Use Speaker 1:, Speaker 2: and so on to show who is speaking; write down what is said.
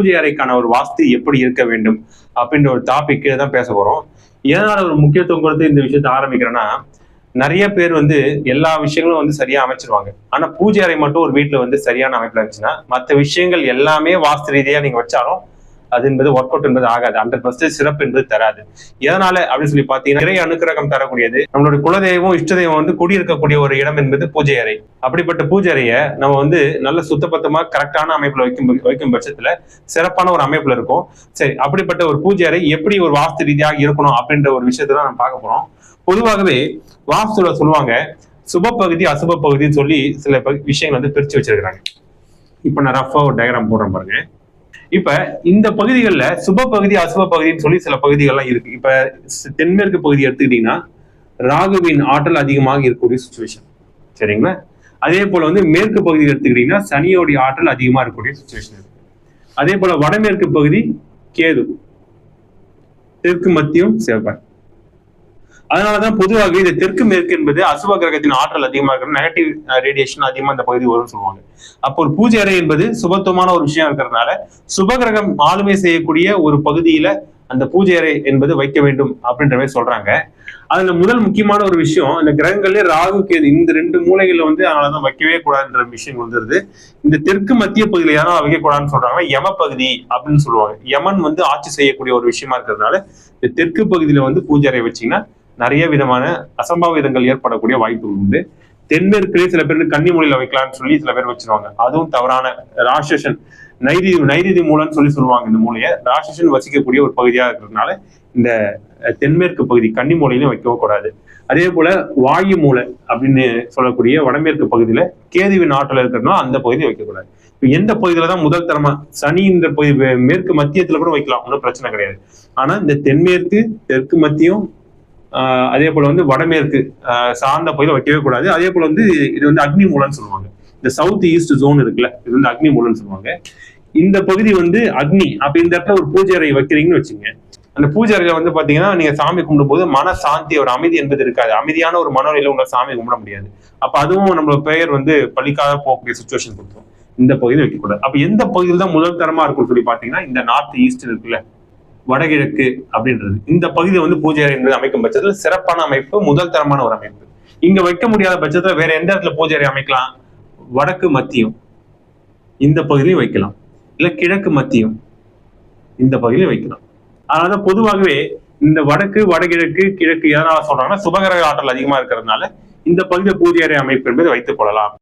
Speaker 1: பூஜை அறைக்கான ஒரு வாஸ்து எப்படி இருக்க வேண்டும் அப்படின்ற ஒரு டாபிக் தான் பேச போறோம். எதனால ஒரு முக்கியத்துவம் கொடுத்து இந்த விஷயத்த ஆரம்பிக்கிறேன்னா நிறைய பேர் வந்து எல்லா விஷயங்களும் வந்து சரியா அமைச்சிருவாங்க. ஆனா பூஜை அறை மட்டும் ஒரு வீட்டுல வந்து சரியான அமைப்புல இருந்துச்சுன்னா மற்ற விஷயங்கள் எல்லாமே வாஸ்து ரீதியா நீங்க வச்சாலும் அது என்பது ஒர்க் அவுட் என்பது ஆகாது. ஹண்ட்ரட் பர்சன்டேஜ் சிறப்பு என்பது தராது. எதனால அப்படின்னு சொல்லி பாத்தீங்கன்னா நிறைய அனுக்கிரகம் தரக்கூடியது. நம்மளுடைய குலதெய்வம் இஷ்ட தெய்வம் வந்து குடியிருக்கக்கூடிய ஒரு இடம் என்பது பூஜை அறை. அப்படிப்பட்ட பூஜை அறையை நம்ம வந்து நல்ல சுத்தபத்தமா கரெக்டான அமைப்புல வைக்கும் வைக்கும் பட்சத்துல சிறப்பான ஒரு அமைப்புல இருக்கும். சரி அப்படிப்பட்ட ஒரு பூஜை அறை எப்படி ஒரு வாஸ்து ரீதியாக இருக்கணும் அப்படின்ற ஒரு விஷயத்தை தான் நம்ம பார்க்க போறோம். பொதுவாகவே வாஸ்துல சொல்லுவாங்க சுப பகுதி அசுப பகுதின்னு சொல்லி சில ப- விஷயங்கள் வந்து பிரிச்சு வச்சிருக்கிறாங்க. இப்ப நான் ரஃபா ஒரு டயக்ராம் போடுறேன் பாருங்க. இப்ப இந்த பகுதிகளில் சுப பகுதி அசுப பகுதின்னு சொல்லி சில பகுதிகள்லாம் இருக்கு. இப்ப தென்மேற்கு பகுதி எடுத்துக்கிட்டீங்கன்னா ராகுவின் ஆற்றல் அதிகமாக இருக்கக்கூடிய சுச்சுவேஷன் சரிங்களா? அதே போல வந்து மேற்கு பகுதி எடுத்துக்கிட்டீங்கன்னா சனியோடைய ஆற்றல் அதிகமா இருக்கக்கூடிய சுச்சுவேஷன் இருக்கு. அதே போல வடமேற்கு பகுதி கேது. தெற்கு மத்தியம் செவ்வாய் அதனாலதான் பொதுவாகவே இந்த தெற்கு மேற்கு என்பது அசுப கிரகத்தின் ஆற்றல் அதிகமா இருக்கிற நெகட்டிவ் ரேடியேஷன் அதிகமா இந்த பகுதி வரும்னு சொல்லுவாங்க. அப்போ ஒரு பூஜை அறை என்பது சுபத்துவமான ஒரு விஷயம் இருக்கிறதுனால சுபகிரகம் ஆளுமை செய்யக்கூடிய ஒரு பகுதியில அந்த பூஜை அறை என்பது வைக்க வேண்டும் அப்படின்ற மாதிரி சொல்றாங்க. அதுல முதல் முக்கியமான ஒரு விஷயம் இந்த கிரகங்களே ராகு கேது இந்த ரெண்டு மூலைகள்ல வந்து அதனாலதான் வைக்கவே கூடாதுன்ற விஷயம் வந்துருது. இந்த தெற்கு மத்திய பகுதியில யாரும் வைக்கக்கூடாதுன்னு சொல்றாங்க. யம பகுதி அப்படின்னு சொல்லுவாங்க. யமன் வந்து ஆட்சி செய்யக்கூடிய ஒரு விஷயமா இருக்கிறதுனால இந்த தெற்கு பகுதியில வந்து பூஜை அறை வச்சீங்கன்னா நிறைய விதமான அசம்பாவிதங்கள் ஏற்படக்கூடிய வாய்ப்புகள் உண்டு. தென்மேற்குலேயே சில பேர் கன்னி மூலையில வைக்கலாம்னு சொல்லி சில பேர் வச்சிருவாங்க. அதுவும் தவறான ராட்சசன் நைதி நைதிதி மூலம்னு சொல்லி சொல்லுவாங்க இந்த மூலையை. ராட்சசன் வசிக்கக்கூடிய ஒரு பகுதியா இருக்கிறதுனால இந்த தென்மேற்கு பகுதி கன்னி மூலையிலும் வைக்கவும் கூடாது. அதே போல வாயு மூலை அப்படின்னு சொல்லக்கூடிய வடமேற்கு பகுதியில கேதுவின் ஆற்றல் இருக்கிறதுனால அந்த பகுதியை வைக்கக்கூடாது இப்போ எந்த பகுதியில தான் முதல் தரமா சனி இந்த பகுதி மேற்கு மத்தியத்துல கூட வைக்கலாம். ஒன்றும் பிரச்சனை கிடையாது. ஆனா இந்த தென்மேற்கு தெற்கு மத்தியம் அதே போல வந்து வடமேற்கு சார்ந்த பகுதியில் வைக்கவே கூடாது. அதே போல வந்து இது வந்து அக்னி மூலம்னு சொல்லுவாங்க. இந்த சவுத் ஈஸ்ட் ஜோன் இருக்குல்ல இது வந்து அக்னி மூலம்னு சொல்லுவாங்க. இந்த பகுதி வந்து அக்னி அப்ப இந்த இடத்துல ஒரு பூஜை அறை வைக்கிறீங்கன்னு வச்சுங்க. அந்த பூஜை அறையில வந்து பாத்தீங்கன்னா நீங்க சாமி கும்பிடும்போது மன சாந்தி ஒரு அமைதி என்பது இருக்காது. அமைதியான ஒரு மனநிலையில உங்களை சாமி கும்பிட முடியாது. அப்ப அதுவும் நம்மளோட பெயர் வந்து பலிக்காத போகக்கூடிய சுச்சுவேஷன் கொடுத்துரும். இந்த பகுதியில் வைக்கக்கூடாது. அப்ப எந்த பகுதியில் தான் முதல் தரமா இருக்கும்னு சொல்லி பாத்தீங்கன்னா இந்த நார்த் ஈஸ்ட் இருக்குல்ல வடகிழக்கு அப்படின்றது. இந்த பகுதியை வந்து பூஜை அறை என்பது அமைக்கும் பட்சத்தில் சிறப்பான அமைப்பு முதல் தரமான ஒரு அமைப்பு. இங்க வைக்க முடியாத பட்சத்துல வேற எந்த இடத்துல பூஜை அறை அமைக்கலாம்? வடக்கு மத்தியம் இந்த பகுதியும் வைக்கலாம். இல்ல கிழக்கு மத்தியம் இந்த பகுதியும் வைக்கலாம். அதனால பொதுவாகவே இந்த வடக்கு வடகிழக்கு கிழக்கு எதனால சொல்றாங்கன்னா சுபகரக ஆற்றல் அதிகமா இருக்கிறதுனால இந்த பகுதியில் பூஜை அறை அமைப்பு என்பது வைத்துக் கொள்ளலாம்.